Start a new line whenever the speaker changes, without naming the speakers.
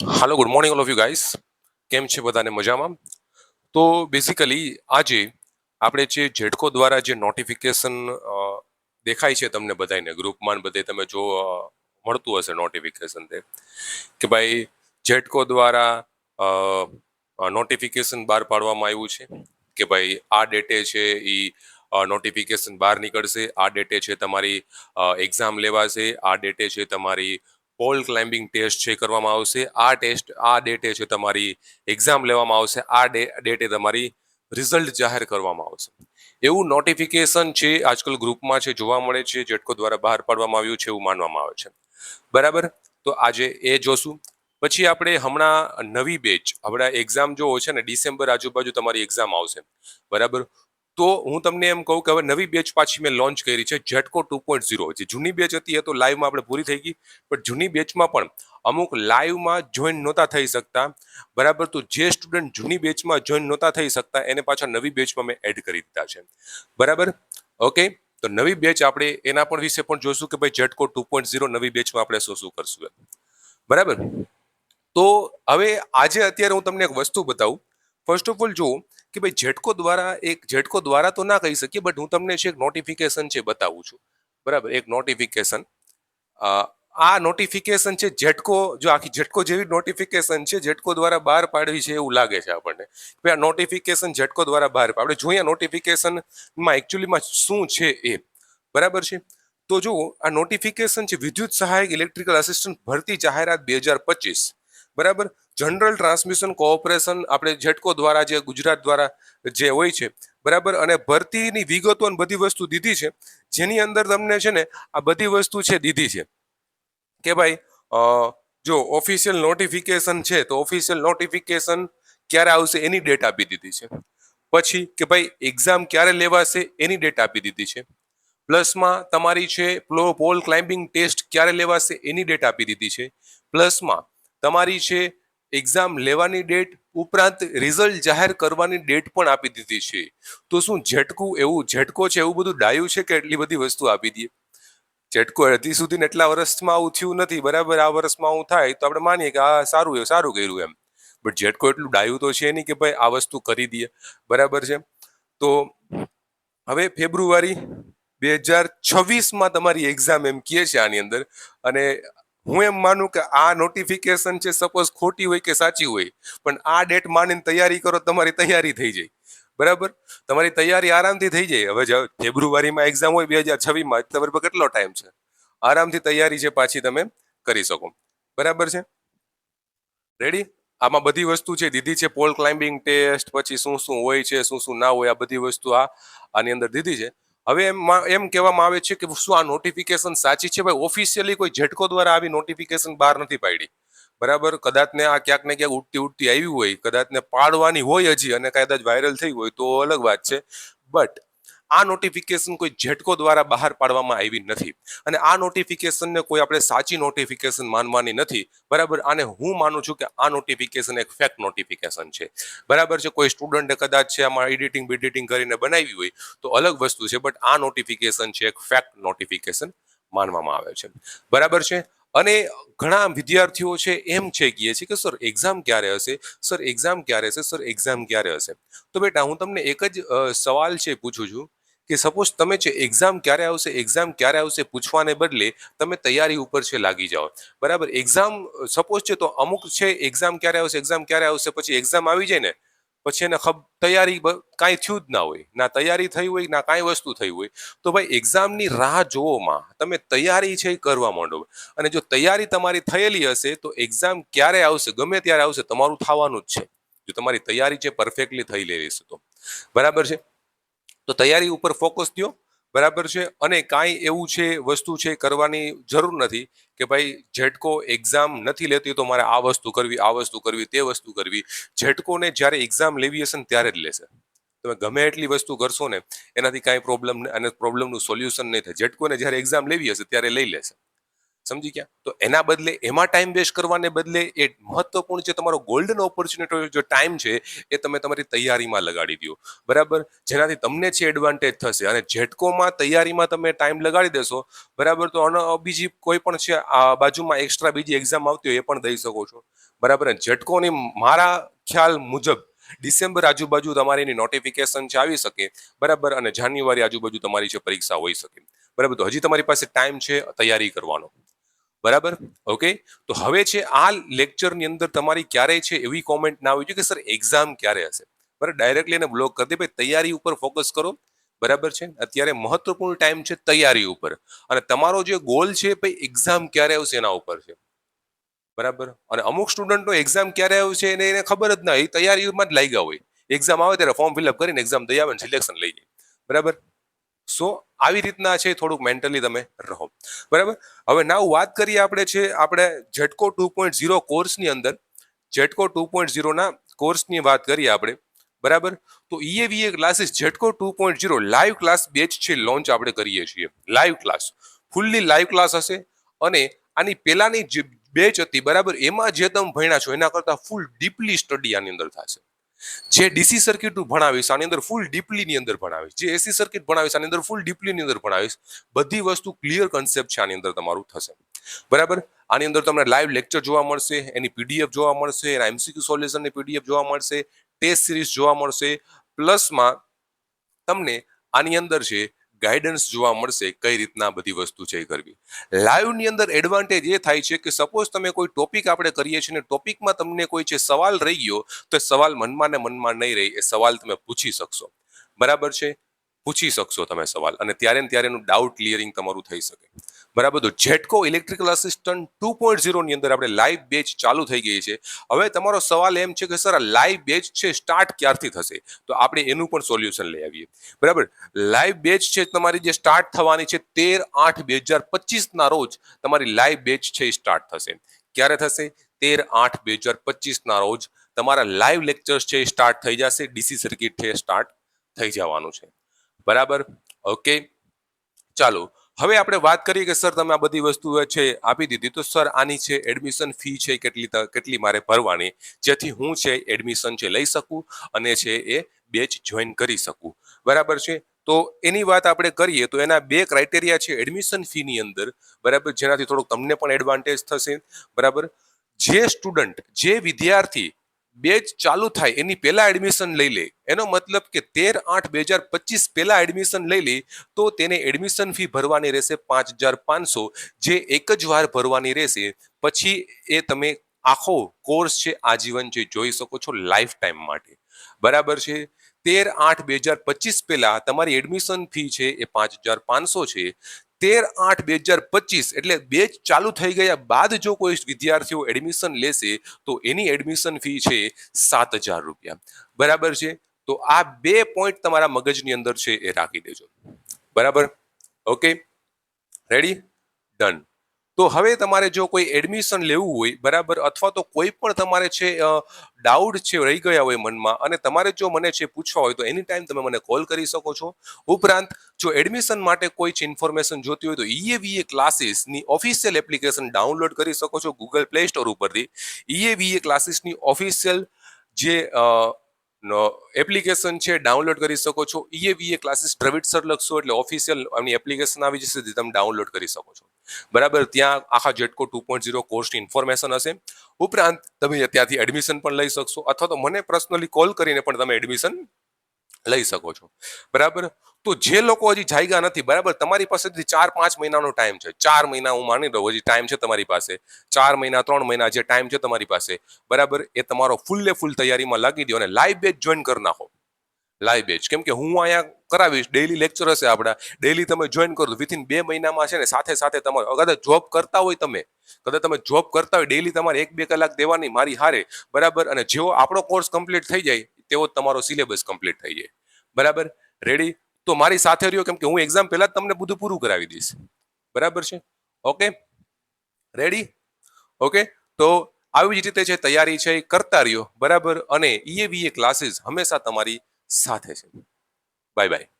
Hello good morning all of you guys કેમ છે બધાને મજામાં? તો બેઝિકલી આજે આપણે જે જેડકો દ્વારા જે નોટિફિકેશન દેખાય છે તમને બધાને ગ્રુપમાં બધે તમે જો મળતું હશે નોટિફિકેશન તે, કે ભાઈ જેડકો દ્વારા નોટિફિકેશન બહાર પાડવામાં આવ્યું છે, કે ભાઈ આ ડેટે છે એ નોટિફિકેશન બહાર નીકળશે, આ ડેટે છે તમારી એક્ઝામ લેવાશે, આ ડેટે છે તમારી પોલ ક્લાઇમ્બિંગ ટેસ્ટ છે કરવામાં આવશે. આ ટેસ્ટ આ ડેટે છે તમારી એક્ઝામ લેવામાં આવશે. આ ડેટે તમારી રિઝલ્ટ જાહેર કરવામાં આવશે. એવું નોટિફિકેશન છે આજકાલ ગ્રુપમાં છે, જોવા મળે છે, જેટકો દ્વારા બહાર પાડવામાં આવ્યું છે એવું માનવામાં આવે છે. બરાબર? તો આજે એ જોશું. પછી આપણે હમણાં નવી બેચ હમણાં એક્ઝામ જો છે ને, ડિસેમ્બર આજુબાજુ તમારી એક્ઝામ આવશે. બરાબર? તો હું તમને એમ કહું કે હવે નવી બેચ પાછી મેં લોન્ચ કરી છે ઝટકો ટુ પોઈન્ટ ઝીરો. જે જૂની બેચ હતી એ તો લાઈવમાં આપણે પૂરી થઈ ગઈ, પણ જૂની બેચમાં પણ અમુક લાઈવમાં જોઈન નહોતા થઈ શકતા. બરાબર, તો જે સ્ટુડન્ટ જૂની બેચમાં જોઈન નહોતા થઈ શકતા, એને પાછા નવી બેચમાં મેં એડ કરી દીધા છે. બરાબર? ઓકે તો નવી બેચ આપણે એના પણ વિશે પણ જોશું કે ભાઈ ઝટકો ટુ પોઈન્ટ ઝીરો નવી બેચમાં આપણે શું શું કરશું બરાબર? તો હવે આજે અત્યારે હું તમને એક વસ્તુ બતાવું. ફર્સ્ટ ઓફ ઓલ જુઓ કે ભાઈ ઝેટકો દ્વારા એક, ઝેટકો દ્વારા તો ના કહી શકીએ બટ હું તમને છે એક નોટિફિકેશન છે બતાવું છું. બરાબર, એક નોટિફિકેશન આ નોટિફિકેશન છે જેટકો જો આખી જેટકો જેવી નોટિફિકેશન છે જેટકો દ્વારા બહાર પાડવી છે એવું લાગે છે આપણને. આ નોટિફિકેશન જેટકો દ્વારા બહાર આપણે જોઈએ નોટિફિકેશનમાં એકચ્યુઅલીમાં શું છે એ? બરાબર છે? તો જુઓ આ નોટિફિકેશન છે વિદ્યુત સહાયક ઇલેક્ટ્રિકલ આસિસ્ટન્ટ ભરતી જાહેરાત બે હજાર પચીસ. બરાબર? જનરલ ટ્રાન્સમિશન કોઓપરેશન આપણે જેટકો દ્વારા જે ગુજરાત દ્વારા જે હોય છે, બરાબર? અને ભરતીની વિગતો અને બધી વસ્તુ દીધી છે, જેની અંદર તમને છે ને આ બધી વસ્તુ છે દીધી છે. કે ભાઈ જો ઓફિશિયલ નોટિફિકેશન છે, તો ઓફિશિયલ નોટિફિકેશન ક્યારે આવશે એની ડેટ આપી દીધી છે. પછી કે ભાઈ એક્ઝામ ક્યારે લેવાશે એની ડેટ આપી દીધી છે. પ્લસમાં તમારી છે પોલ ક્લાઇમ્બિંગ ટેસ્ટ ક્યારે લેવાશે એની ડેટ આપી દીધી છે. પ્લસમાં તમારી છે એક્ઝામ લેવાની ડેટ ઉપરાંત રિઝલ્ટ જાહેર કરવાની ડેટ પણ આપી દીધી છે. તો શું ઝટકું એવું, ઝટકો છે એવું બધું ડાયું છે કે એટલી બધી વસ્તુ આપી દઈએ? ઝટકો હજી સુધી એટલા વર્ષમાં આવું થયું નથી. બરાબર, આ વર્ષમાં આવું થાય તો આપણે માનીએ કે આ સારું એવું સારું કર્યું એમ. બટ ઝટકો એટલું ડાયું તો છે નહીં કે ભાઈ આ વસ્તુ કરી દઈએ. બરાબર છે? તો હવે ફેબ્રુઆરી બે હજાર છવ્વીસમાં તમારી એક્ઝામ એમ કહે છે આની અંદર. અને હું એમ માનું કે આ નોટિફિકેશન છે સપોઝ ખોટી હોય કે સાચી હોય, પણ આ ડેટ માનીને તૈયારી કરો, તમારી તૈયારી થઈ જાય. બરાબર? તમારી તૈયારી આરામથી થઈ જાય. હવે ફેબ્રુઆરીમાં એક્ઝામ હોય, બે હજાર છવ્વીસમાં, તમારી પર કેટલો ટાઈમ છે? આરામથી તૈયારી છે, પાછી તમે કરી શકો. બરાબર છે? રેડી આમાં બધી વસ્તુ છે, દીધી છે પોલ ક્લાઇમ્બિંગ ટેસ્ટ પછી શું શું હોય છે, શું શું ના હોય, આ બધી વસ્તુ આ, આની અંદર દીધી છે. હવે એમ એમ કહેવામાં આવે છે કે શું આ નોટિફિકેશન સાચી છે? ભાઈ ઓફિશિયલી કોઈ ઝટકો દ્વારા આવી નોટિફિકેશન બહાર નથી પાડી. બરાબર? કદાચને આ ક્યાંક ને ક્યાંક ઉઠતી ઉઠતી આવી હોય કદાચને પાડવાની હોય હજી અને કદાચ વાયરલ થઈ હોય તો અલગ વાત છે. બટ આ નોટિફિકેશન કોઈ ઝેટકો દ્વારા બહાર પાડવામાં આવી નથી. અને આ નોટિફિકેશનને કોઈ આપણે સાચી નોટિફિકેશન માનવાની નથી. બરાબર? આને હું માનું છું કે આ નોટિફિકેશન એક ફેક નોટિફિકેશન છે. બરાબર છે? કોઈ સ્ટુડન્ટે કદાચ છે, આમાં એડિટિંગ બિડિટિંગ કરીને બનાવી હોય તો અલગ વસ્તુ છે બટ આ નોટિફિકેશન છે, એક ફેક નોટિફિકેશન માનવામાં આવે છે. બરાબર છે? અને ઘણા વિદ્યાર્થીઓ છે, એમ છે કહે છે કે, સર એક્ઝામ ક્યારે હશે? સર એક્ઝામ ક્યારે હશે? સર એક્ઝામ ક્યારે હશે? તો બેટા, હું તમને એક જ સવાલ છે પૂછું છું. કે સપોઝ તમે છે એક્ઝામ ક્યારે આવશે એક્ઝામ ક્યારે આવશે પૂછવાને બદલે તમે તૈયારી ઉપર છે લાગી જાઓ. બરાબર? એક્ઝામ સપોઝ છે તો અમુક છે એક્ઝામ ક્યારે આવશે એક્ઝામ ક્યારે આવશે, પછી એક્ઝામ આવી જાય ને, પછી એને ખબ, તૈયારી કાંઈ થયું જ ના હોય. ના તૈયારી થઈ હોય, ના કાંઈ વસ્તુ થઈ હોય. તો ભાઈ એક્ઝામની રાહ જોવામાં તમે તૈયારી છે એ કરવા માંડો. અને જો તૈયારી તમારી થયેલી હશે, તો એક્ઝામ ક્યારે આવશે, ગમે ત્યારે આવશે, તમારું થવાનું જ છે. જો તમારી તૈયારી છે પરફેક્ટલી થઈ લેવી છે તો. બરાબર છે? તો તૈયારી ઉપર ફોકસ દો બરાબર છે? અને કાંઈ એવું છે, વસ્તુ છે, કરવાની જરૂર નથી કે ભાઈ ઝેટકો એક્ઝામ નથી લેતી તો મારે આ વસ્તુ કરવી, આ વસ્તુ કરવી, તે વસ્તુ કરવી. ઝેટકોને જ્યારે એક્ઝામ લેવી હશે ને ત્યારે જ લેશે. તમે ગમે એટલી વસ્તુ કરશો ને, એનાથી કાંઈ પ્રોબ્લેમ અને પ્રોબ્લેમનું સોલ્યુશન નહીં થાય. ઝેટકોને જ્યારે એક્ઝામ લેવી હશે ત્યારે લઈ લેશે. સમજી ગયા? તો એના બદલે એમાં ટાઈમ વેસ્ટ કરવાને બદલે એ મહત્વપૂર્ણ જે તમારો ગોલ્ડન ઓપોર્ચ્યુનિટી જો ટાઈમ છે, એ તમે તમારી તૈયારીમાં લગાડી દો. બરાબર? જેનાથી તમને છે એડવાન્ટેજ થશે. અને ઝેટકોમાં તૈયારીમાં તમે ટાઈમ લગાડી દેશો, બરાબર? તો બીજી કોઈ પણ છે, આ બાજુમાં એક્સ્ટ્રા બીજી એક્ઝામ આવતી હોય, એ પણ દઈ શકો છો. બરાબર? ઝટકોની મારા ખ્યાલ મુજબ, ડિસેમ્બર આજુબાજુ તમારી એની નોટિફિકેશન છે, આવી શકે. બરાબર? અને જાન્યુઆરી આજુબાજુ તમારી છે, પરીક્ષા હોઈ શકે. બરાબર? તો હજી તમારી પાસે ટાઈમ છે, તૈયારી કરવાનો. બરાબર? ઓકે? તો હવે છે આ લેક્ચરની અંદર તમારી ક્યારે છે એવી કોમેન્ટ ના આવી જોઈએ કે, સર એક્ઝામ ક્યારે હશે? બરાબર? ડાયરેક્ટલી એને બ્લોક કરી દે. ભાઈ, તૈયારી ઉપર ફોકસ કરો. બરાબર છે? અત્યારે મહત્વપૂર્ણ ટાઈમ છે તૈયારી ઉપર. અને તમારો જે ગોલ છે, ભાઈ એક્ઝામ ક્યારે આવશે એના ઉપર છે. બરાબર? અને અમુક સ્ટુડન્ટનો એક્ઝામ ક્યારે આવશે એને એને ખબર જ ના એ તૈયારીમાં જ લાગ્યા હોય. એક્ઝામ આવે ત્યારે ફોર્મ ફિલઅપ કરીને એક્ઝામ દઈ આવે સિલેક્શન લઈ જાય બરાબર? સો આવી રીતના છે થોડુંક મેન્ટલી તમે રહો. બરાબર? હવે નાવ વાત કરીએ આપણે છે, આપણે ઝટકો ટુ પોઈન્ટ ઝીરો કોર્સની અંદર, ઝટકો ટુ પોઈન્ટ ઝીરોના કોર્સની વાત કરીએ આપણે, બરાબર? તો EAVA classes GETCO two point zero live class batch છે લોન્ચ આપણે કરીએ છીએ. Live class fully live class હશે અને આની પહેલાની જે બેચ હતી, બરાબર? એમાં જે તમે ભણ્યા છો, એના કરતાં ફૂલ ડીપલી સ્ટડી આની અંદર થશે. જે ડીસી સર્કિટ ભણાવીશ, આની અંદર ફૂલ ડીપલીની અંદર ભણાવીશ. જે એસી સર્કિટ ભણાવીશ, આની અંદર ફૂલ ડીપલીની અંદર ભણાવીશ. બધી વસ્તુ ક્લિયર કન્સેપ્ટ છે આની અંદર તમારું થશે. બરાબર? આની અંદર તમને લાઈવ લેક્ચર જોવા મળશે, એની પીડીએફ જોવા મળશે, એના એમસીક્યુ સોલ્યુશનની પીડીએફ જોવા મળશે ટેસ્ટ સિરીઝ જોવા મળશે. પ્લસમાં તમને આની અંદર છે ગાઈડન્સ જોવા મળશે કઈ રીતના બધી વસ્તુ છે એ કરવી. લાઈવની અંદર એડવાન્ટેજ એ થાય છે કે સપોઝ તમે કોઈ ટોપિક આપણે કરીએ છીએ ને ટોપિકમાં તમને કોઈ છે સવાલ રહી ગયો, તો એ સવાલ મનમાં ને મનમાં નહીં રહી, એ સવાલ તમે પૂછી શકશો. બરાબર છે? પૂછી શકશો તમે સવાલ. અને ત્યારે ને ત્યારે એનું ડાઉટ ક્લિયરિંગ તમારું થઈ શકે. બરાબર? તો GETCO electrical assistant two point ઝીરોની અંદર આપણે લાઈવ બેચ ચાલુ થઈ ગઈ છે. હવે તમારો સવાલ એમ છે કે, સર, આ લાઈવ બેચ છે સ્ટાર્ટ ક્યારથી થશે? તો આપણે એનું પણ સોલ્યુશન લઈ આવીએ. બરાબર? લાઈવ બેચ છે તમારી જે સ્ટાર્ટ થવાની છે, તેર આઠ બે હજાર પચીસના રોજ તમારી લાઈવ બેચ છે એ સ્ટાર્ટ થશે. ક્યારે થશે? તેર આઠ બે હજાર પચીસના રોજ તમારા લાઈવ લેક્ચર્સ છે એ સ્ટાર્ટ થઈ જશે, ડીસી સર્કિટ છે સ્ટાર્ટ થઈ જવાનું છે. બરાબર? ઓકે? ચાલો હવે આપણે વાત કરીએ કે, સર, તમે આ બધી વસ્તુ છે આપી દીધી. તો, સર, આની છે એડમિશન ફી છે કેટલી કેટલી મારે ભરવાની, જેથી હું છે એડમિશન છે લઈ શકું અને છે એ બેચ જોઈન કરી શકું. બરાબર છે? તો એની વાત આપણે કરીએ તો એના બે ક્રાઇટેરિયા છે એડમિશન ફીની અંદર. બરાબર? જેનાથી થોડુંક તમને પણ એડવાન્ટેજ થશે. બરાબર? જે સ્ટુડન્ટ, જે વિદ્યાર્થી બેચ ચાલુ થાય, એની પહેલા એડમિશન લઈ લે. એનો મતલબ કે તેર આઠ બે હજાર પચીસ પહેલા એડમિશન લઈ લે, તો તેને એડમિશન ફી ભરવાની રહેશે પાંચ હજાર પાંચસો. જે એક જ વાર ભરવાની રહેશે, પછી એ તમે આખો કોર્સ છે, આજીવન છે, જોઈ શકો છો લાઈફ ટાઈમ માટે. બરાબર છે? તેર આઠ બે હજાર પચીસ પહેલા તમારી એડમિશન ફી છે એ પાંચ હજાર પાંચસો છે. તેર આઠ બે હજાર પચીસ એટલે બેચ ચાલુ થઈ ગયા બાદ જો કોઈ વિદ્યાર્થીઓ એડમિશન લેશે, તો એની એડમિશન ફી છે સાત હજાર રૂપિયા. બરાબર છે? તો આ બે પોઈન્ટ તમારા મગજની અંદર છે એ રાખી દેજો. બરાબર? ઓકે રેડી ડન તો હવે તમારે જો કોઈ એડમિશન લેવું હોય, બરાબર? અથવા તો કોઈ પણ તમારે છે ડાઉટ છે, રહી ગયા હોય મનમાં, અને તમારે જો મને છે પૂછવા હોય તો એની ટાઈમ તમે મને કોલ કરી શકો છો. ઉપરાંત, જો એડમિશન માટે કોઈ જ ઇન્ફોર્મેશન જોતી હોય તો ઈએવીએ ક્લાસીસની ઓફિશિયલ એપ્લિકેશન ડાઉનલોડ કરી શકો છો ગૂગલ પ્લે સ્ટોર ઉપરથી. ઈએવીએ ક્લાસીસની ઓફિશિયલ જે એપ્લિકેશન છે ડાઉનલોડ કરી શકો છો. ઈએવીએ ક્લાસીસ દ્રવિડ સર લખશો એટલે ઓફિશિયલ એમની એપ્લિકેશન આવી જશે જે તમે ડાઉનલોડ કરી શકો છો. બરાબર, ત્યાં આખા જેટકો ટુ પોઈન્ટ ઝીરો કોર્સની ઇન્ફોર્મેશન હશે. ઉપરાંત, તમે ત્યાંથી એડમિશન પણ લઈ શકશો, અથવા તો મને પર્સનલી કોલ કરીને પણ તમે એડમિશન લઈ શકો છો. બરાબર? તો જે લોકો હજી જાગ્યા નથી, બરાબર? તમારી પાસેથી ચાર પાંચ મહિનાનો ટાઈમ છે. ચાર મહિના હું માની દઉં હજી ટાઈમ છે તમારી પાસે. ચાર મહિના, ત્રણ મહિના જે ટાઈમ છે તમારી પાસે. બરાબર? એ તમારો ફૂલ્લે ફૂલ તૈયારીમાં લાગી દો અને લાઈવ બેચ જોઈન કરી નાખો. લાઈવ બેચ કેમ કે હું અહીંયા કરાવીશ. ડેઈલી લેક્ચર હશે આપણા. ડેઈલી તમે જોઈન કરો. વિથિન બે મહિનામાં છે ને સાથે સાથે તમારે કદાચ જોબ કરતા હોય તમે. કદાચ તમે જોબ કરતા હોય ડેઈલી તમારે એક બે કલાક દેવાની મારી હારે. બરાબર? અને જેવો આપણો કોર્સ કમ્પ્લીટ થઈ જાય, તેવો તમારો સિલેબસ કમ્પ્લીટ થઈ જાય. બરાબર? રેડી તો મારી સાથે રહ્યો કેમ કે હું એક્ઝામ પહેલા તમને બધું પૂરું કરાવી દઈશ. બરાબર છે? ઓકે રેડી ઓકે તો આવી જ રીતે છે તૈયારી છે એ કરતા રહ્યો. બરાબર? અને ઈએ વીએ ક્લાસીસ હંમેશા તમારી સાથે છે. Bye bye